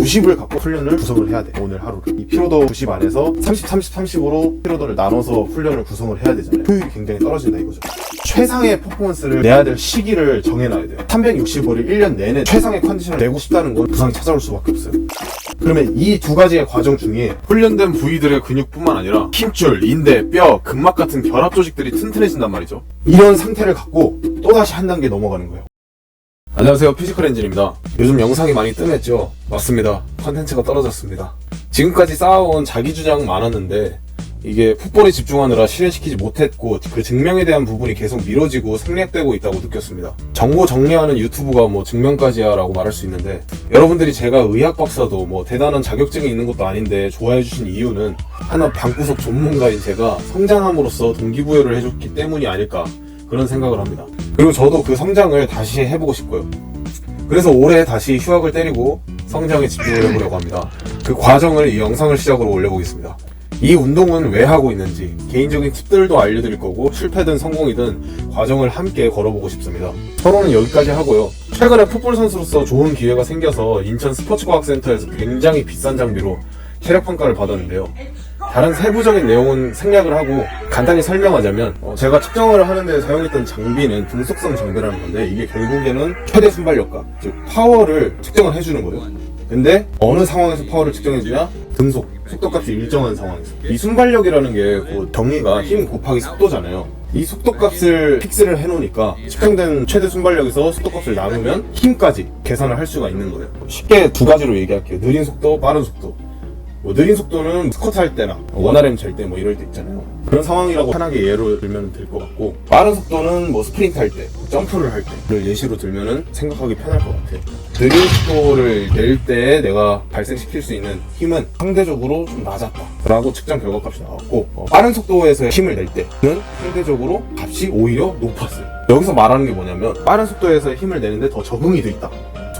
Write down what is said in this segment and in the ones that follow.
90을 갖고 훈련을 구성을 해야 돼. 오늘 하루를. 이 피로도 90 안에서 30, 30, 30으로 피로도를 나눠서 훈련을 구성을 해야 되잖아요. 효율이 굉장히 떨어진다 이거죠. 최상의 퍼포먼스를 내야 될 시기를 정해놔야 돼요. 365일 1년 내내 최상의 컨디션을 내고 싶다는 건 부상이 찾아올 수밖에 없어요. 그러면 이 두 가지의 과정 중에 훈련된 부위들의 근육뿐만 아니라 힘줄, 인대, 뼈, 근막 같은 결합 조직들이 튼튼해진단 말이죠. 이런 상태를 갖고 또다시 한 단계 넘어가는 거예요. 안녕하세요. 피지컬 엔진입니다. 요즘 영상이 많이 뜸했죠? 맞습니다. 컨텐츠가 떨어졌습니다. 지금까지 쌓아온 자기 주장 많았는데 이게 풋볼에 집중하느라 실현시키지 못했고 그 증명에 대한 부분이 계속 미뤄지고 생략되고 있다고 느꼈습니다. 정보 정리하는 유튜브가 뭐 증명까지야 라고 말할 수 있는데 여러분들이 제가 의학 박사도 뭐 대단한 자격증이 있는 것도 아닌데 좋아해 주신 이유는 하나 방구석 전문가인 제가 성장함으로써 동기부여를 해줬기 때문이 아닐까 그런 생각을 합니다. 그리고 저도 그 성장을 다시 해보고 싶고요. 그래서 올해 다시 휴학을 때리고 성장에 집중을 해보려고 합니다. 그 과정을 이 영상을 시작으로 올려보겠습니다. 이 운동은 왜 하고 있는지 개인적인 팁들도 알려드릴 거고 실패든 성공이든 과정을 함께 걸어보고 싶습니다. 서로는 여기까지 하고요. 최근에 풋볼 선수로서 좋은 기회가 생겨서 인천 스포츠과학센터에서 굉장히 비싼 장비로 체력 평가를 받았는데요. 다른 세부적인 내용은 생략을 하고 간단히 설명하자면 어, 제가 측정을 하는데 사용했던 장비는 등속성 장비라는 건데 이게 결국에는 최대 순발력과 즉 파워를 측정을 해주는 거예요. 근데 어느 상황에서 파워를 측정해주냐? 등속 속도값이 일정한 상황에서 이 순발력이라는 게그 정의가 힘 곱하기 속도잖아요. 이 속도값을 픽스를 해놓으니까 측정된 최대 순발력에서 속도값을 나누면 힘까지 계산을 할 수가 있는 거예요. 쉽게 두 가지로 얘기할게요. 느린 속도, 빠른 속도. 뭐 느린 속도는 스쿼트 할 때나 원RM 찰때뭐 이럴 때 있잖아요. 그런 상황이라고 편하게 예로 들면 될 것 같고 빠른 속도는 뭐 스프린트 할 때, 점프를 할 때를 예시로 들면은 생각하기 편할 것 같아요. 느린 속도를 낼 때 내가 발생시킬 수 있는 힘은 상대적으로 좀 낮았다라고 측정 결과값이 나왔고 어, 빠른 속도에서 힘을 낼 때는 상대적으로 값이 오히려 높았어요. 여기서 말하는 게 뭐냐면 빠른 속도에서 힘을 내는데 더 적응이 돼 있다.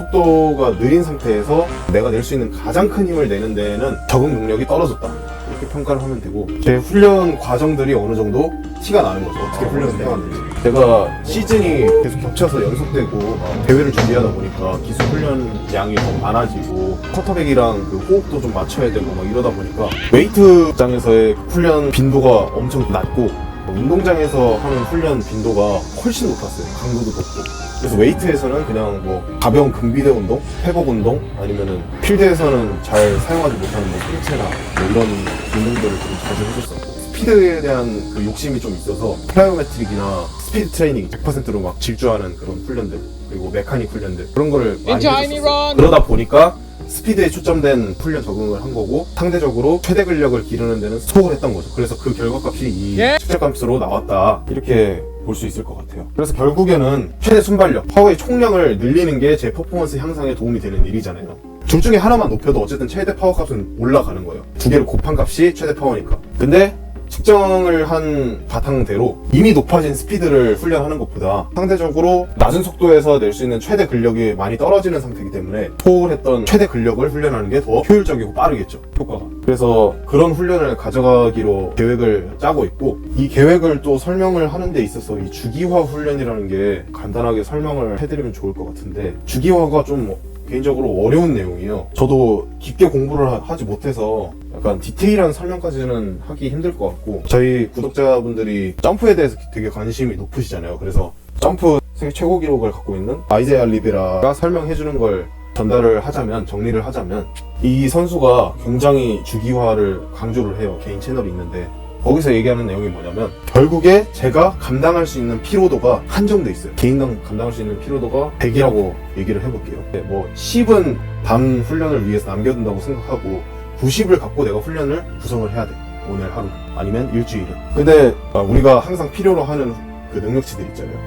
속도가 느린 상태에서 내가 낼 수 있는 가장 큰 힘을 내는 데에는 적응 능력이 떨어졌다. 이렇게 평가를 하면 되고 제 훈련 과정들이 어느 정도 티가 나는 거죠. 어떻게 훈련을 해왔는지. 제가 시즌이 계속 겹쳐서 연속되고 대회를 준비하다 보니까 기술 훈련 양이 더 많아지고 커터백이랑 그 호흡도 좀 맞춰야 되고 막 이러다 보니까 웨이트장에서의 훈련 빈도가 엄청 낮고 운동장에서 하는 훈련 빈도가 훨씬 높았어요. 강도도 높고. 그래서 웨이트에서는 그냥 뭐 가벼운 근비대 운동, 회복 운동, 아니면은 필드에서는 잘 사용하지 못하는 뭐 상체나 뭐 이런 운동들을 좀 자주 해줬었고 스피드에 대한 그 욕심이 좀 있어서 플라이오메트릭이나 스피드 트레이닝 100%로 막 질주하는 그런 훈련들 그리고 메카닉 훈련들 그런 거를 많이 해줬었어요. 그러다 보니까 스피드에 초점된 훈련 적응을 한 거고 상대적으로 최대 근력을 기르는 데는 스톡을 했던 거죠. 그래서 그 결과값이 이 측정값으로 나왔다 이렇게 볼 수 있을 것 같아요. 그래서 결국에는 최대 순발력, 파워의 총량을 늘리는 게 제 퍼포먼스 향상에 도움이 되는 일이잖아요. 둘 중에 하나만 높여도 어쨌든 최대 파워 값은 올라가는 거예요. 두 개를 곱한 값이 최대 파워니까. 근데 측정을 한 바탕대로 이미 높아진 스피드를 훈련하는 것보다 상대적으로 낮은 속도에서 낼 수 있는 최대 근력이 많이 떨어지는 상태이기 때문에 소홀했던 최대 근력을 훈련하는 게 더 효율적이고 빠르겠죠 효과가 그래서 그런 훈련을 가져가기로 계획을 짜고 있고 이 계획을 또 설명을 하는 데 있어서 이 주기화 훈련이라는 게 간단하게 설명을 해드리면 좋을 것 같은데 주기화가 좀 개인적으로 어려운 내용이에요. 저도 깊게 공부를 하- 하지 못해서 약간 디테일한 설명까지는 하기 힘들 것 같고 저희 구독자분들이 점프에 대해서 되게 관심이 높으시잖아요. 그래서 점프 세계 최고 기록을 갖고 있는 아이제아 리베라가 설명해 주는 걸 전달을 하자면 정리를 하자면 이 선수가 굉장히 주기화를 강조를 해요. 개인 채널이 있는데 거기서 얘기하는 내용이 뭐냐면 결국에 제가 감당할 수 있는 피로도가 한정돼 있어요. 개인당 감당할 수 있는 피로도가 100이라고 얘기를 해볼게요. 네, 뭐 10은 다음 훈련을 위해서 남겨둔다고 생각하고 90을 갖고 내가 훈련을 구성을 해야 돼. 오늘 하루 아니면 일주일은. 근데 아, 우리가 항상 필요로 하는 그 능력치들 있잖아요.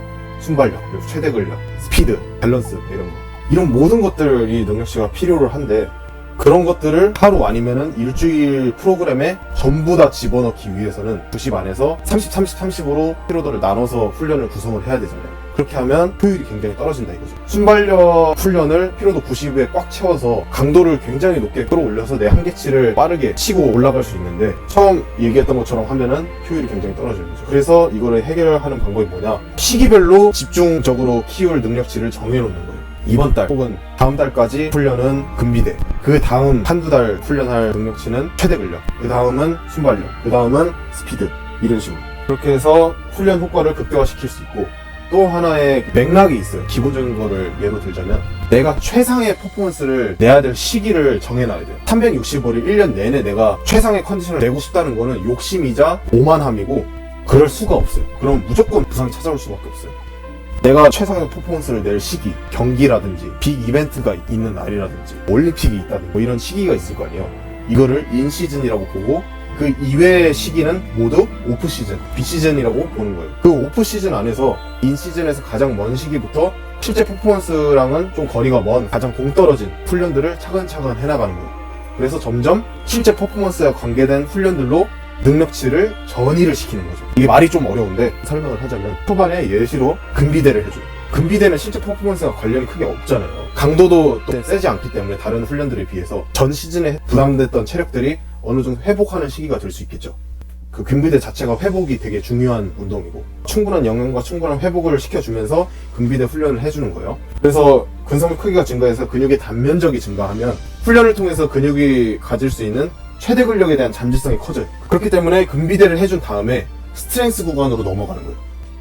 순발력, 그리고 최대 근력, 스피드, 밸런스 이런 거. 이런 모든 것들이 능력치가 필요를 한데 그런 것들을 하루 아니면은 일주일 프로그램에 전부 다 집어넣기 위해서는 90 안에서 30, 30, 30으로 피로도를 나눠서 훈련을 구성을 해야 되잖아요. 그렇게 하면 효율이 굉장히 떨어진다 이거죠. 순발력 훈련을 피로도 90에 꽉 채워서 강도를 굉장히 높게 끌어올려서 내 한계치를 빠르게 치고 올라갈 수 있는데 처음 얘기했던 것처럼 하면은 효율이 굉장히 떨어지는 거죠. 그래서 이거를 해결하는 방법이 뭐냐? 시기별로 집중적으로 키울 능력치를 정해놓는 거예요. 이번 달 혹은 다음 달까지 훈련은 금비대. 그 다음 한두 달 훈련할 능력치는 최대 근력. 그 다음은 순발력. 그 다음은 스피드. 이런 식으로. 그렇게 해서 훈련 효과를 극대화시킬 수 있고 또 하나의 맥락이 있어요. 기본적인 거를 예로 들자면 내가 최상의 퍼포먼스를 내야 될 시기를 정해놔야 돼요. 365일 1년 내내 내가 최상의 컨디션을 내고 싶다는 거는 욕심이자 오만함이고 그럴 수가 없어요. 그럼 무조건 부상이 찾아올 수밖에 없어요. 내가 최상의 퍼포먼스를 낼 시기, 경기라든지 빅 이벤트가 있는 날이라든지 올림픽이 있다든지 뭐 이런 시기가 있을 거 아니에요. 이거를 인시즌이라고 보고 그 이외의 시기는 모두 오프 시즌, 비시즌이라고 보는 거예요. 그 오프 시즌 안에서 인 시즌에서 가장 먼 시기부터 실제 퍼포먼스랑은 좀 거리가 먼 가장 동떨어진 훈련들을 차근차근 해나가는 거예요. 그래서 점점 실제 퍼포먼스와 관계된 훈련들로 능력치를 전이를 시키는 거죠. 이게 말이 좀 어려운데 설명을 하자면 초반에 예시로 금비대를 해줘요. 금비대는 실제 퍼포먼스와 관련이 크게 없잖아요. 강도도 또 세지 않기 때문에 다른 훈련들에 비해서 전 시즌에 부담됐던 체력들이 어느 정도 회복하는 시기가 될 수 있겠죠. 그 금비대 자체가 회복이 되게 중요한 운동이고 충분한 영양과 충분한 회복을 시켜주면서 금비대 훈련을 해주는 거예요. 그래서 근섬의 크기가 증가해서 근육의 단면적이 증가하면 훈련을 통해서 근육이 가질 수 있는 최대 근력에 대한 잠재성이 커져요. 그렇기 때문에 금비대를 해준 다음에 스트렝스 구간으로 넘어가는 거예요.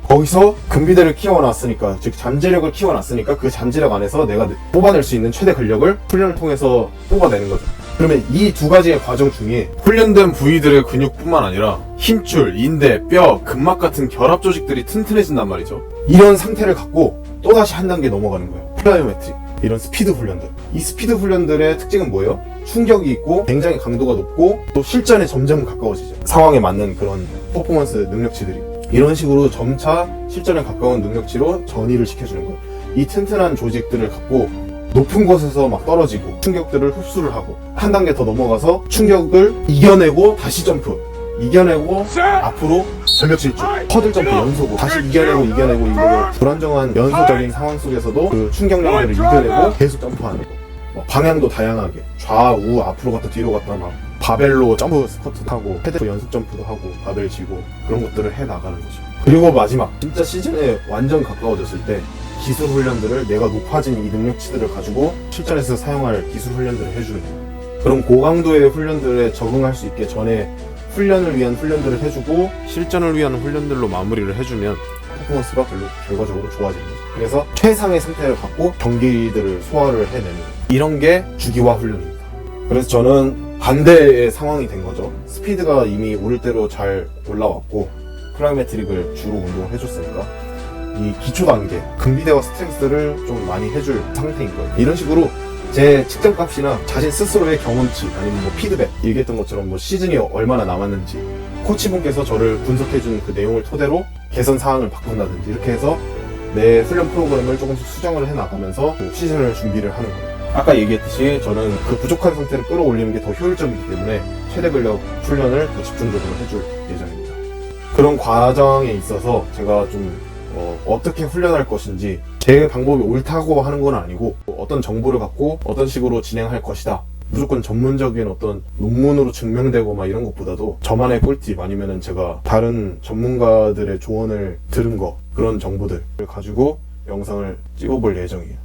거기서 금비대를 키워놨으니까 즉 잠재력을 키워놨으니까 그 잠재력 안에서 내가 뽑아낼 수 있는 최대 근력을 훈련을 통해서 뽑아내는 거죠. 그러면 이 두 가지의 과정 중에 훈련된 부위들의 근육뿐만 아니라 힘줄, 인대, 뼈, 근막 같은 결합 조직들이 튼튼해진단 말이죠. 이런 상태를 갖고 또다시 한 단계 넘어가는 거예요. 플라이오메트리. 이런 스피드 훈련들. 이 스피드 훈련들의 특징은 뭐예요? 충격이 있고 굉장히 강도가 높고 또 실전에 점점 가까워지죠. 상황에 맞는 그런 퍼포먼스 능력치들이. 이런 식으로 점차 실전에 가까운 능력치로 전이를 시켜주는 거예요. 이 튼튼한 조직들을 갖고 높은 곳에서 막 떨어지고 충격들을 흡수를 하고 한 단계 더 넘어가서 충격을 이겨내고 다시 점프 이겨내고 앞으로 전력 질주 허들 점프 연속으로 다시 이겨내고 이겨내고 이거를 불안정한 연속적인 상황 속에서도 그 충격량들을 이겨내고 계속 점프하는 거. 뭐 방향도 다양하게 좌우 앞으로 갔다 뒤로 갔다 막 바벨로 점프 스쿼트 하고 헤드 연속 점프도 하고 바벨 쥐고 그런 것들을 해 나가는 거죠 그리고 마지막 진짜 시즌에 완전 가까워졌을 때 기술 훈련들을 내가 높아진 이 능력치들을 가지고 실전에서 사용할 기술 훈련들을 해주는 거예요. 그런 고강도의 훈련들에 적응할 수 있게 전에 훈련을 위한 훈련들을 해주고 실전을 위한 훈련들로 마무리를 해주면 퍼포먼스가 별로 결과적으로 좋아지는 거죠. 그래서 최상의 상태를 갖고 경기들을 소화를 해내는 거예요. 이런 게 주기화 훈련입니다. 그래서 저는 반대의 상황이 된 거죠. 스피드가 이미 오를 대로 잘 올라왔고 플라이메트릭을 주로 운동을 해줬으니까 이 기초 단계 금비대와 스트렝스를 좀 많이 해줄 상태인 거예요. 이런 식으로 제 측정 값이나 자신 스스로의 경험치 아니면 뭐 피드백 얘기했던 것처럼 뭐 시즌이 얼마나 남았는지 코치분께서 저를 분석해준 그 내용을 토대로 개선 사항을 바꾼다든지 이렇게 해서 내 훈련 프로그램을 조금씩 수정을 해 나가면서 그 시즌을 준비를 하는 거예요. 아까 얘기했듯이 저는 그 부족한 상태를 끌어올리는 게 더 효율적이기 때문에 최대 근력 훈련을 더 집중적으로 해줄 예정입니다. 그런 과정에 있어서 제가 좀 어, 떻게 훈련할 것인지 제 방법이 옳다고 하는 건 아니고 어떤 정보를 갖고 어떤 식으로 진행할 것이다. 무조건 전문적인 어떤 논문으로 증명되고 막 이런 것보다도 저만의 꿀팁 아니면은 제가 다른 전문가들의 조언을 들은 거 그런 정보들을 가지고 영상을 찍어볼 예정이에요.